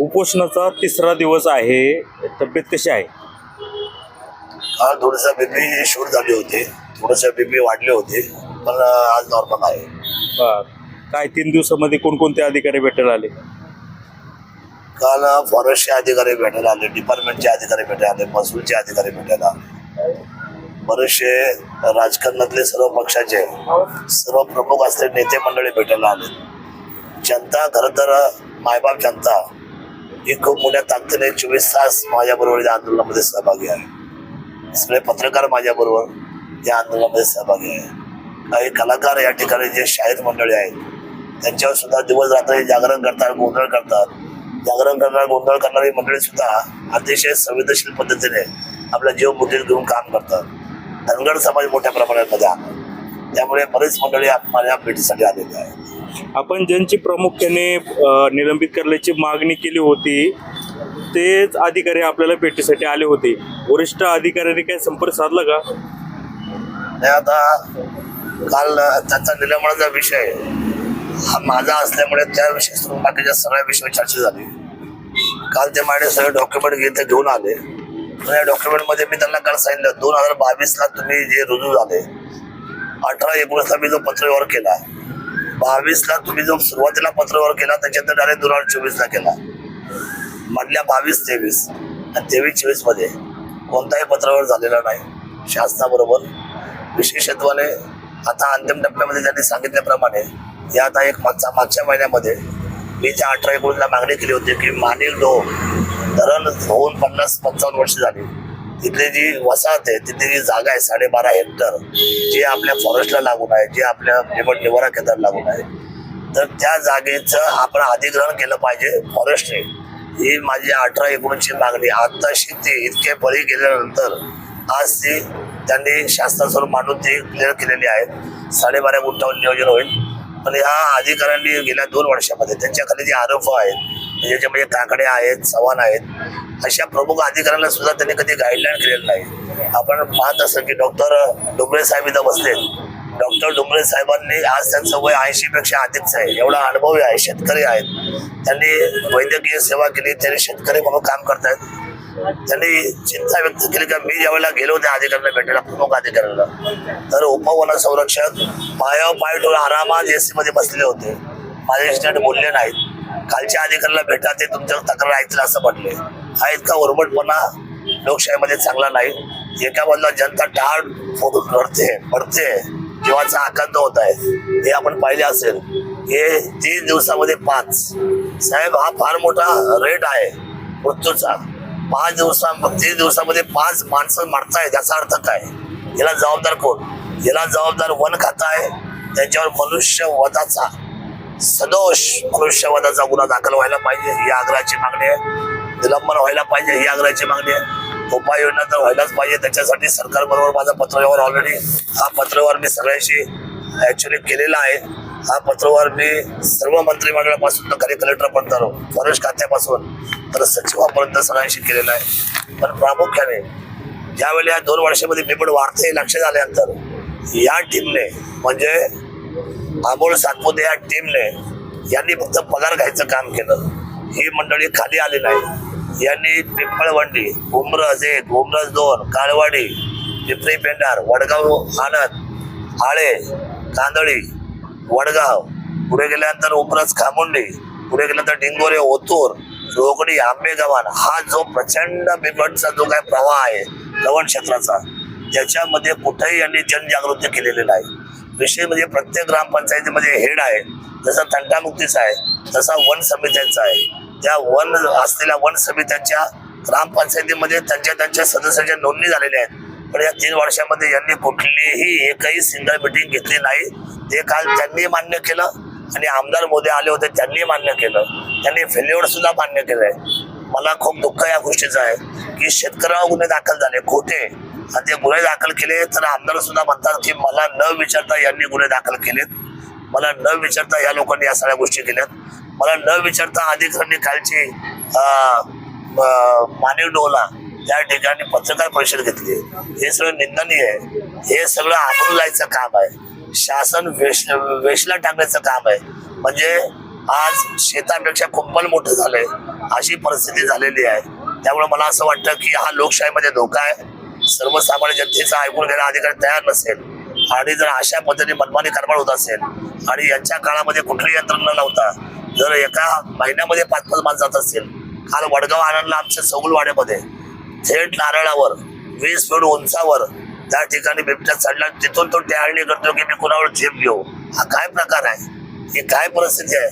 उपोषणाचा तिसरा दिवस आहे. तब्येत कशी आहे? काल थोडंसं बीपी शूट झाले होते. थोडंसं बीपी वाढले होते. पण आज नॉर्मल आहे. बर. काय तीन दिवसामध्ये कोणकोणते अधिकारी भेटायला आले? काल फॉरेस्टचे अधिकारी भेटायला आले डिपार्टमेंटचे अधिकारी भेटायला आले महसूलचे अधिकारी भेटायला आले. बरेचसे राजकारणातले सर्व पक्षाचे सर्व प्रमुख असलेले नेते मंडळी भेटायला आले जनता खरं तर मायबाप जनता ही खूप मोठ्या ताकदीने चोवीस तास माझ्याबरोबर या आंदोलनामध्ये सहभागी आहे. सगळे पत्रकार माझ्याबरोबर या आंदोलनामध्ये सहभागी आहे. काही कलाकार या ठिकाणी जे शाहीर मंडळी आहेत त्यांच्यावर सुद्धा दिवस रात्र जागरण करतात गोंधळ करतात. जागरण करणार गोंधळ करणारी मंडळी सुद्धा अतिशय संवेदनशील पद्धतीने आपला जीव मुठीत घेऊन काम करतात. धनगड समाज मोठ्या प्रमाणामध्ये आहे. त्यामुळे बरेच मंडळी माझ्या भेटीसाठी आलेली आहेत. आपण ज्यांची प्रामुख्याने निलंबित करण्याची मागणी केली होती तेच अधिकारी आपल्याला भेटीसाठी आले होते. वरिष्ठ अधिकाऱ्यांनी काय संपर्क साधला का? नाही आता काल त्याचा निलंबनाचा विषय हा माझा असल्यामुळे त्याविषयी विषयी बाकीच्या सगळ्या विषयावर चर्चा झाली. काल ते माझे सगळे डॉक्युमेंट घेऊन घेऊन आले. या डॉक्युमेंटमध्ये मी त्यांना काल सांगितलं दोन हजार बावीसला तुम्ही जे रुजू झाले अठरा एकोणीसला मी जो पत्रव्यवहार केला बावीसला तुम्ही जो सुरुवातीला पत्रव्यवहार केला त्याच्यानंतर डायरेक्ट दोन हजार चोवीसला केला. मधल्या बावीस तेवीस आणि तेवीस चोवीसमध्ये कोणताही पत्रव्यवहार झालेला नाही. शासनाबरोबर विशेषत्वाने आता अंतिम टप्प्यामध्ये त्यांनी सांगितल्याप्रमाणे या आता एक मागचा मागच्या महिन्यामध्ये मी त्या अठरा एकोणीसला मागणी केली होती की मानिल डो धरण होऊन पन्नास पंचावन्न वर्ष झाली. तिथली जी वसाहत आहे तिथली जी जागा आहे साडेबारा हेक्टर जी आपल्या फॉरेस्टला लागून आहे जी आपल्या निवड निवारा केंद्राला लागून आहे तर त्या जागेचं आपण अधिग्रहण केलं पाहिजे फॉरेस्टने ही माझी अठरा एकोणीसची मागणी. आत्ताशी ती इतके बळी गेल्यानंतर आज ती त्यांनी शासनासमोर मांडून ती क्लिअर केलेली आहे. साडेबारा गुंठावर नियोजन होईल. पण ह्या अधिकाऱ्यांनी गेल्या दोन वर्षामध्ये त्यांच्याखाली जे आरोप आहेत म्हणजे ज्याच्यामध्ये काकडे आहेत चव्हाण आहेत अशा प्रमुख अधिकाऱ्यांना सुद्धा त्यांनी कधी गाईडलाईन केलेलं नाही. आपण पाहत असं की डॉक्टर डोंगरे साहेब इथं बसले डॉक्टर डोंगरे साहेबांनी आज त्यांचं वय ऐंशीपेक्षा अधिकच आहे. एवढा अनुभवी आहे शेतकरी आहेत. त्यांनी वैद्यकीय सेवा केली त्यांनी शेतकरी म्हणून काम करतायत. त्यांनी चिंता व्यक्त केली का मी ज्यावेळेला गेलो त्या अधिकाऱ्यांना भेटायला प्रमुख अधिकाऱ्यांना. तर उपवन संरक्षक पायाव पाय टोळ आरामात एसी मध्ये बसले होते. माझे स्टँड बोलले नाहीत. कालच्या अधिकाऱ्याला भेटा ते तुमच्या तक्रार ऐकतील असं म्हटले. हा इतका उर्मटपणा लोकशाहीमध्ये चांगला नाही. एका बाजूला जनता टाळ फोडून रडते पडते जीवाचा आकांत होत आहे. हे आपण पाहिले असेल. हे तीन दिवसामध्ये पाच. साहेब हा फार मोठा रेट आहे मृत्यूचा. पाच दिवसा तीन दिवसामध्ये पाच माणसं मारताय याचा अर्थ काय? याला जबाबदार कोण? याला जबाबदार वन खात आहे त्याच्यावर मनुष्यवधाचा सदोष मनुष्यवधाचा गुन्हा दाखल व्हायला पाहिजे ही आग्रहाची मागणी आहे. निलंबन व्हायला पाहिजे ही आग्रहाची मागणी आहे. उपाययोजना तर व्हायलाच पाहिजे त्याच्यासाठी सरकारबरोबर माझा पत्रव्यवहार ऑलरेडी हा पत्रव्यवहार मी सगळ्यांशी ॲक्च्युली केलेला आहे. हा पत्रव्यवहार मी सर्व मंत्रिमंडळापासून तर खाली कलेक्टरपर्यंत फॉरेस्ट खात्यापासून तर सचिवापर्यंत सगळ्यांशी केलेला आहे. पण प्रामुख्याने ज्यावेळी या दोन वर्षामध्ये बिबट वाढते लक्ष झाल्यानंतर या टीमने म्हणजे आंबोळ सातपुते या टीमने यांनी फक्त पगार घ्यायचं काम केलं. ही मंडळी खाली आली नाही. यांनी पिंपळवंडी उमरज एक उमरज दोन काळवाडी पिंपरी पेंडार वडगाव आनंद आळे कांदळी वडगाव. पुढे गेल्यानंतर उपरस खामुंडी पुढे गेल्यानंतर डिंगोरे ओतूर रोगडी आंबेगव्हाण हा जो प्रचंड बिबटचा जो काय प्रवाह आहे लवण क्षेत्राचा त्याच्यामध्ये कुठेही यांनी जनजागृती केलेली नाही. विषय म्हणजे प्रत्येक ग्रामपंचायतीमध्ये हेड आहे जसा तंटामुक्तीचा आहे तसा वन समित्यांचा आहे. त्या वन असलेल्या वन समित्यांच्या ग्रामपंचायतीमध्ये त्यांच्या त्यांच्या सदस्यांच्या नोंदणी झालेल्या आहेत. पण या तीन वर्षामध्ये यांनी कुठलीही एकही सिंगल मिटिंग घेतली नाही. ते काल त्यांनी मान्य केलं आणि आमदार मोदी आले होते त्यांनी मान्य केलं. त्यांनी फेल्युअर सुद्धा मान्य केलंय. मला खूप दुःख या गोष्टीचं आहे की शेतकऱ्यावर गुन्हे दाखल झाले खोटे. आणि ते गुन्हे दाखल केले तर आमदार सुद्धा म्हणतात की मला न विचारता यांनी गुन्हे दाखल केलेत. मला न विचारता या लोकांनी या सगळ्या गोष्टी केल्यात. मला न विचारता अधिकाऱ्यांनी कालची अं, डोला त्या ठिकाणी पत्रकार परिषद घेतली हे सगळं निंदनीय आहे. हे सगळं आबरू जायचं काम आहे. शासन वेश वेशला टाकण्याचं काम आहे. म्हणजे आज शेतापेक्षा कुंपण मोठं झालंय अशी परिस्थिती झालेली आहे. त्यामुळे मला असं वाटतं की हा लोकशाहीमध्ये धोका आहे. सर्वसामान्य जनतेचा ऐकून घेणं अधिकार तयार नसेल. आणि जर अशा पद्धतीने मनमानी कारभार होत असेल आणि यांच्या काळामध्ये कुठली यंत्रणा नव्हता जर एका महिन्यामध्ये पाच पाच माणसं जात असतील. काल वडगाव आनंदला आमच्या सौगुलवाड्यामध्ये थेट नारळावर वीस फूट उंचावर त्या ठिकाणी बिबट्या चढला. तिथून तो टॅळणी करतो की मी कुणावर झेप घेऊ? हा काय प्रकार आहे? ही काय परिस्थिती आहे?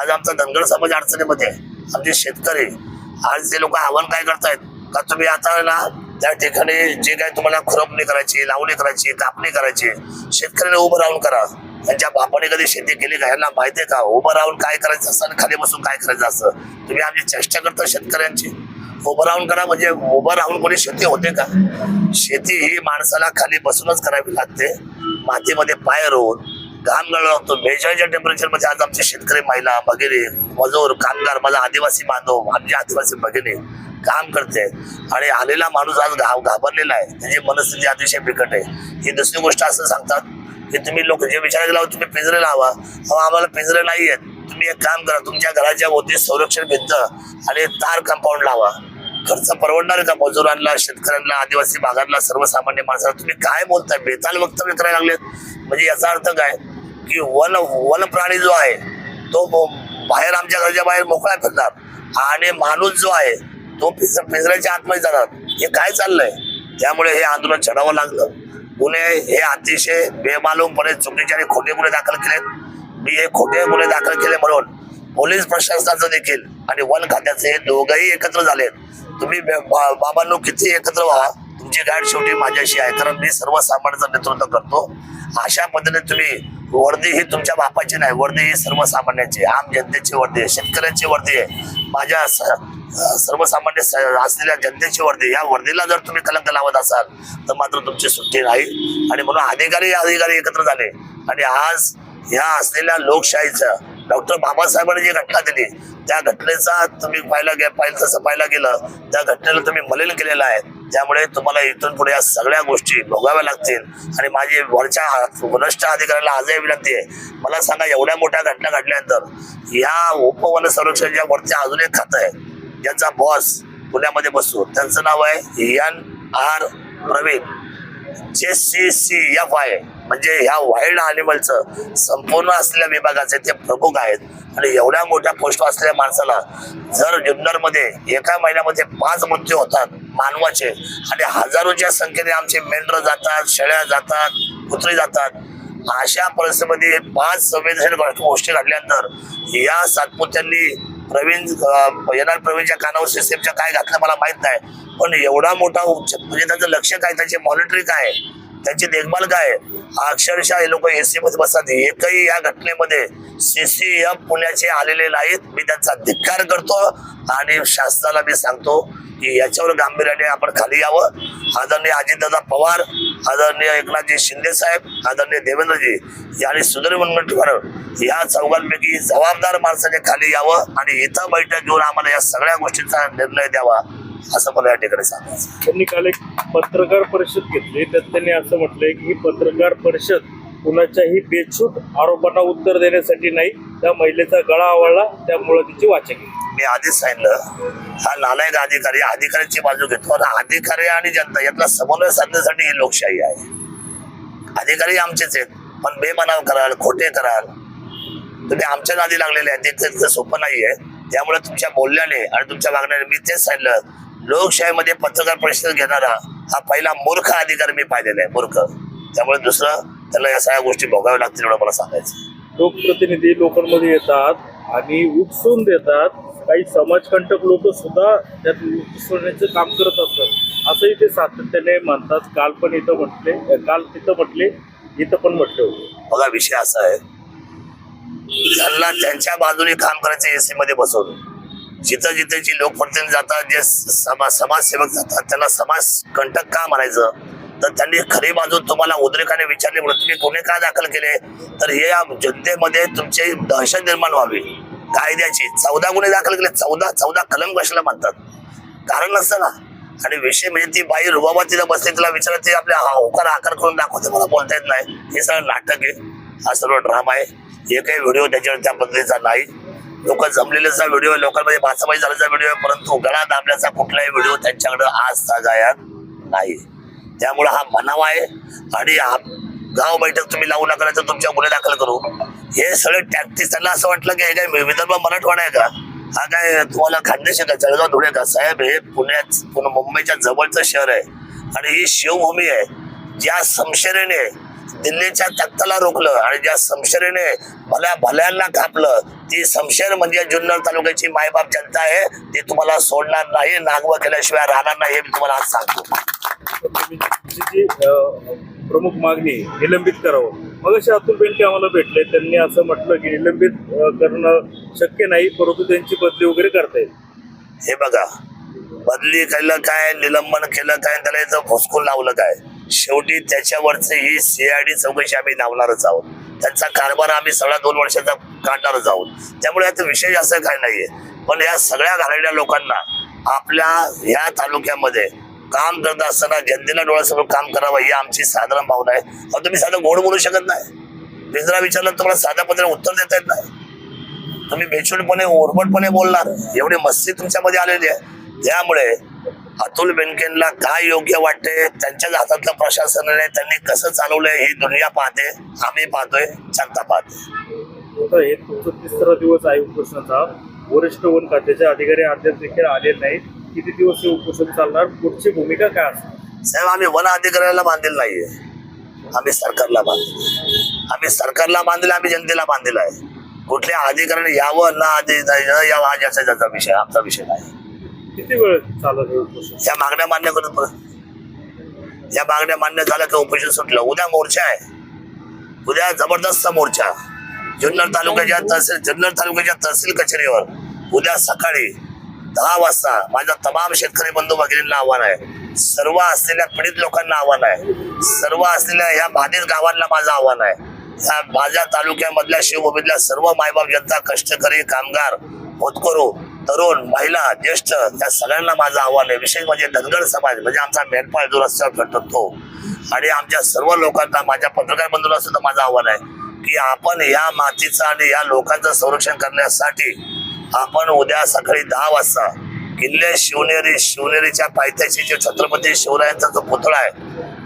आज आमचा धनगर समाज अडचणीमध्ये आहे. आमचे शेतकरी आज ते लोक आव्हान काय करतायत? का तुम्ही आता ना त्या ठिकाणी जे काय तुम्हाला खुरपणी करायची लावणी करायची कापणी करायची शेतकऱ्याला उभं राहून करा. त्यांच्या बापाने कधी शेती केली का? यांना माहिती आहे का? उभं राहून काय करायचं असतं आणि खाली बसून काय करायचं असं? तुम्ही आमची चेष्टा करता शेतकऱ्यांची. उभं राहून करा म्हणजे उभं राहून कोणी शेती होते का? शेती ही माणसाला खाली बसूनच करावी लागते. मातीमध्ये पाय रोवून घाम गळला लागतो बेचाळीसच्या टेम्परेचर आज आमचे शेतकरी महिला भगिनी मजूर कामगार माझा आदिवासी बांधव आमचे आदिवासी भगिनी काम करते. आणि आलेला माणूस आज घा घाबरलेला आहे. त्याची मनस्थिती अतिशय बिकट आहे. ही दुसरी गोष्ट असं सांगतात की तुम्ही लोक जे विचार केला तुम्ही पिंजरे लावा. अहो आम्हाला पिंजरे नाही आहेत तुम्ही एक काम करा तुमच्या घराच्या भोवती संरक्षण भिंत आणि तार कंपाऊंड लावा. खर्च परवडणार आहे का मजुरांना शेतकऱ्यांना आदिवासी भागांना सर्वसामान्य माणसाला तुम्ही काय बोलताय? बेताल वक्तव्य करायला लागलेत. म्हणजे याचा अर्थ काय? की वन वन प्राणी जो आहे तो बाहेर आमच्या घराच्या बाहेर मोकळा फिरणार. आणि माणूस जो आहे तो पिंज- पिसऱ्याच्या आतमध्ये जाणार. हे काय चाललंय? त्यामुळे हे आंदोलन चढावं लागलं. गुन्हे हे अतिशय बेमालूमपणे चुकीचे आणि खोटे गुन्हे दाखल केलेत. मी हे खोटे गुन्हे दाखल केले म्हणून पोलीस प्रशासनाचं देखील आणि वन खात्याचे हे दोघंही एकत्र झालेत तुम्ही बा- बाबांनो किती एकत्र व्हा. तुमची गाईड शेवटी माझ्याशी आहे. कारण मी सर्वसामान्यांचं नेतृत्व करतो. अशा पद्धतीने तुम्ही वर्दी ही तुमच्या बापाची नाही. वर्दी ही सर्वसामान्यांची आम जनतेची वर्दी आहे. शेतकऱ्यांची वर्दी आहे. माझ्या स- सर्वसामान्य स- असलेल्या जनतेची वर्दी या वर्दीला जर तुम्ही कलंक लावत असाल तर मात्र तुमची सुट्टी नाही. आणि म्हणून अधिकारी अधिकारी एकत्र झाले. आणि आज ह्या असलेल्या लोकशाहीचं डॉक्टर बाबासाहेबांनी जी घटना दिली त्या घटनेचा तुम्ही पाहिला गे पाहिलं तसं पाहिलं गेलं त्या घटनेला तुम्ही मलिन केलेलं आहे. त्यामुळे तुम्हाला इथून पुढे या सगळ्या गोष्टी भोगाव्या लागतील. आणि माझी वरच्या वरिष्ठ अधिकाऱ्याला आजही विनंती आहे. मला सांगा एवढ्या मोठ्या घटना घडल्यानंतर या उपवन संरक्षणच्या वरच्या अजून एक खातं आहे. ज्यांचा बॉस पुण्यामध्ये बसतो. त्यांचं नाव आहे एन आर प्रवीण. जे सी सी एफ आहे म्हणजे ह्या वाईल्ड अॅनिमलचं संपूर्ण असलेल्या विभागाचे ते प्रमुख आहेत. आणि एवढ्या मोठ्या पोस्ट असलेल्या माणसाला जर जुन्नरमध्ये एका महिन्यामध्ये पाच मृत्यू होतात मानवाचे आणि हजारोच्या संख्येने आमचे मेंढर जातात शेळ्या जातात कुत्री जातात अशा परिस्थितीमध्ये पाच संवेदनशील गोष्टी घडल्यानंतर या सातपुत्यांनी प्रवीण एन आर प्रवीणच्या कानावर सिस्टमच्या काय घातलं मला माहीत नाही. पण एवढा मोठा म्हणजे त्यांचं लक्ष काय त्याचे मॉनिटरिंग काय? त्यांची देखभाल काय आहे? अक्षरशः हे लोक एसी मध्ये बसतात. एकही या घटनेमध्ये सीसीएम पुण्याचे आलेले नाहीत. मी त्यांचा धिक्कार करतो आणि शासनाला मी सांगतो की याच्यावर गांभीर्याने आपण खाली यावं. आदरणीय अजितदादा पवार आदरणीय एकनाथजी शिंदे साहेब आदरणीय देवेंद्रजी आणि सुधीर मुनगंटीवार या चौघांपैकी जबाबदार माणसाने खाली यावं आणि इथं बैठक घेऊन आम्हाला या सगळ्या गोष्टींचा निर्णय द्यावा असं मला या ठिकाणी सांगायचं त्यांनी काल एक पत्रकार परिषद घेतली. त्यात त्यांनी असं म्हटलंय की पत्रकार परिषद कुणाच्याही बेछूट आरोपांना उत्तर देण्यासाठी नाही. त्या महिलेचा गळा आवळला त्यामुळे तिची वाचा केली मी आधीच सांगितलं. हा नालायक अधिकारी अधिकाऱ्यांची बाजू घेतो. अधिकारी आणि जनता यातला समन्वय साधण्यासाठी ही लोकशाही आहे. अधिकारी आमचेच आहेत पण बेमनाव कराल खोटे कराल. तुम्ही आमच्या नादी लागलेले आहेत ते तितकं सोपं नाहीये. त्यामुळे तुमच्या बोलण्याने आणि तुमच्या मागण्याने मी तेच सांगितलं. लोकशाहीमध्ये पत्रकार परिषद घेणारा हा पहिला मूर्ख अधिकारी मी पाहिलेला आहे मूर्ख. त्यामुळे दुसरं त्याला या सगळ्या गोष्टी भोगाव्या लागतील एवढं मला सांगायचं लोकप्रतिनिधी लोकांमध्ये येतात आणि उपसून देतात. काही समाजकंटक लोक सुद्धा त्यात उपसवण्याचं काम करत असतात. असंही ते सातत्याने म्हणतात काल पण इथं म्हटले काल तिथं म्हटले इथं पण म्हटले होते. बघा विषय असा आहे. त्यांना त्यांच्या बाजूने काम करायचं एसी मध्ये बसवून जिथं जिथे जी लोकप्रतिनिधी जातात जे समा समाजसेवक जातात त्यांना समाज कंटक का म्हणायचं? तर त्यांनी खरी बाजू तुम्हाला उद्रेकाने विचारली म्हणून तुम्ही गुन्हे का दाखल केले? तर हे या जनतेमध्ये तुमची दहशत निर्माण व्हावी. कायद्याची चौदा गुन्हे दाखल केले. चौदा चौदा कलम कशाला म्हणतात कारण नसतं ना आणि विषय म्हणजे ती बाई रुबाबा तिला बसते तिला विचारते आपल्या होकार आकार करून दाखवते मला बोलता येत नाही. हे सगळं नाटक आहे. हा सर्व ड्रामा आहे. हे काही व्हिडिओ त्याच्यावर त्या पद्धतीचा नाही. लोक जमलेल्याचा व्हिडिओ आहे लोकांमध्ये भासाबाई झाल्याचा व्हिडिओ आहे परंतु गळा दाबल्याचा कुठलाही व्हिडिओ त्यांच्याकडे आज ताजा नाही. त्यामुळे हा म्हणावा आहे आणि हा गाव बैठक तुम्ही लावू नका तर तुमच्या गुन्हे दाखल करू. हे सगळे टॅक्टिस त्यांना असं वाटलं की हे काय विदर्भ मराठवाडा आहे का? हा काय तुम्हाला खान्देश आहे का? जळगाव धुळे का? साहेब हे पुण्यात पुणे मुंबईच्या जवळचं शहर आहे. आणि ही शिवभूमी आहे. ज्या संशयने दिल्लीच्या तख्ताला रोखलं आणि ज्या समशेरीने भल्या भल्यांना कापलं ती समशेर म्हणजे जुन्नर तालुक्याची मायबाप जनता आहे ती तुम्हाला सोडणार नाही नागवं केल्याशिवाय राहणार नाही हे मी तुम्हाला आज सांगतो. प्रमुख मागणी निलंबित करावं. मग असे अतुल बेनके आम्हाला भेटले त्यांनी असं म्हटलं की निलंबित करणं शक्य नाही परंतु त्यांची बदली वगैरे करता येईल. हे बघा बदली केलं काय निलंबन केलं काय त्याला याचं भोसकून लावलं काय? शेवटी त्याच्यावरचे ही सीआयडी चौकशी आम्ही लावणारच आहोत. त्यांचा कारभार आम्ही सगळा दोन वर्षाचा काढणारच आहोत. त्यामुळे याचा विषय असं काय नाहीये. पण या सगळ्या घालणाऱ्या लोकांना आपल्या ह्या तालुक्यामध्ये काम करत असताना जनतेला डोळ्यासमोर काम करावं ही आमची साधारण भावना आहे. अहो, तुम्ही साधं गोड बोलू शकत नाही. मी जरा विचारलं तुम्हाला साध्या पद्धतीने उत्तर देता येत नाही. तुम्ही बेचूटपणे ओरबटपणे बोलणार. एवढी मस्ती तुमच्यामध्ये आलेली आहे. त्यामुळे अतुल बेनकेंना काय योग्य वाटते? त्यांच्याच हातातलं प्रशासनाने त्यांनी कसं चालवलंय ही दुनिया पाहते आम्ही पाहतोय जनता पाहते. तुमचं तिसरा दिवस आहे उपोषणाचा. वरिष्ठ वन खात्याचे अधिकारी अद्याप देखील आले नाहीत. किती दिवस हे उपोषण चालणार? पुढची भूमिका काय असणार? साहेब आम्ही वन अधिकाऱ्याला बांधील नाहीये. आम्ही सरकारला बांधील आम्ही सरकारला बांधील आम्ही जनतेला बांधील आहे. कुठल्या अधिकाऱ्याने यावं ना आधी यावं हा ज्याचा त्याचा विषय आमचा विषय नाही. किती वेळ चालत या मागण्या मान्य करून परत या मागण्या मान्य झाल्या की उपोषण सुटलं. उद्या मोर्चा आहे. उद्या जबरदस्त मोर्चा. जुन्नर तालुक्याच्या तहसील जुन्नर तालुक्याच्या तहसील कचेरीवर उद्या सकाळी दहा वाजता माझ्या तमाम शेतकरी बंधू भगिनींना आव्हान आहे. सर्व असलेल्या पीडित लोकांना आव्हान आहे. सर्व असलेल्या ह्या बाधित गावांना माझं आव्हान आहे. ह्या माझ्या तालुक्यामधल्या शिवभूमीतल्या सर्व मायबाप जनता कष्टकरी कामगार होतकरू तरुण महिला ज्येष्ठ या सगळ्यांना माझं आव्हान आहे. विशेष म्हणजे धनगर समाज म्हणजे आमचा मेंढपाळ जो रस्त्यावर भेटतो तो. आणि आमच्या सर्व लोकांना माझ्या पत्रकार बंधूला सुद्धा माझं आव्हान आहे की आपण या मातीचं आणि या लोकांचं संरक्षण करण्यासाठी आपण उद्या सकाळी दहा वाजता किल्ले शिवनेरी शिवनेरीच्या पायथ्याशी जे छत्रपती शिवरायांचा जो पुतळा आहे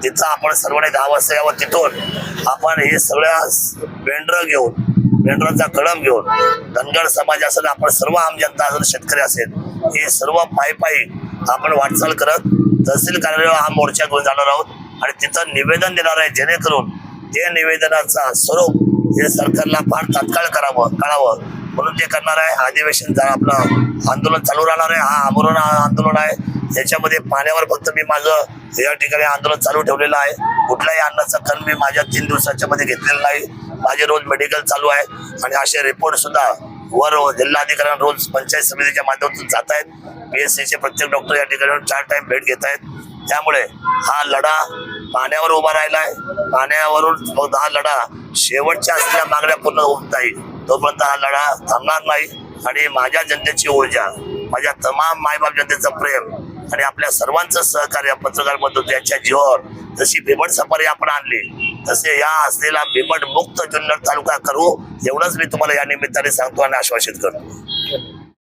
तिथं आपण सर्वांनी दहा वाजता यावं. तिथून आपण हे सगळ्या बेंडर घेऊन बेंडराचा कळम घेऊन धनगड समाज असेल आपण सर्व आम जनता असेल शेतकरी असेल हे सर्व पायी पायी आपण वाटचाल करत तहसील कार्यालयावर हा मोर्चा घेऊन जाणार आहोत. आणि तिथं निवेदन देणार आहे जेणेकरून ते निवेदनाचा स्वरूप हे सरकारला फार तात्काळ करावं कळावं. म्हणून ते करणार आहे अधिवेशन आपलं आंदोलन चालू राहणार आहे हा आमरण आंदोलन आहे. याच्यामध्ये पाण्यावर फक्त मी माझं या ठिकाणी आंदोलन चालू ठेवलेलं आहे. कुठलाही अन्नाचा कण मी माझ्या तीन दिवसाच्या मध्ये घेतलेला नाही. माझे रोज मेडिकल चालू आहे आणि असे रिपोर्ट सुद्धा वर जिल्हाधिकाऱ्यांना रोज पंचायत समितीच्या माध्यमातून जात आहेत. पी एस सीचे प्रत्येक डॉक्टर या ठिकाणी चार टाइम भेट घेत आहेत. त्यामुळे हा लढा पाण्यावर उभा राहिला आहे पाण्यावरून मग हा लढा शेवटच्या असलेल्या मागण्या पूर्ण होत नाही तोपर्यंत हा लढा थांबणार नाही. आणि माझ्या जनतेची ऊर्जा माझ्या तमाम मायबाप जनतेचं प्रेम आणि आपल्या सर्वांचं सहकार्य पत्रकार बंधू यांच्या जीवावर जशी बिबट सफारी आपण आणली तसे या असलेला बिबट मुक्त जुन्नर तालुका करू एवढंच मी तुम्हाला या निमित्ताने सांगतो आणि आश्वासित करतो.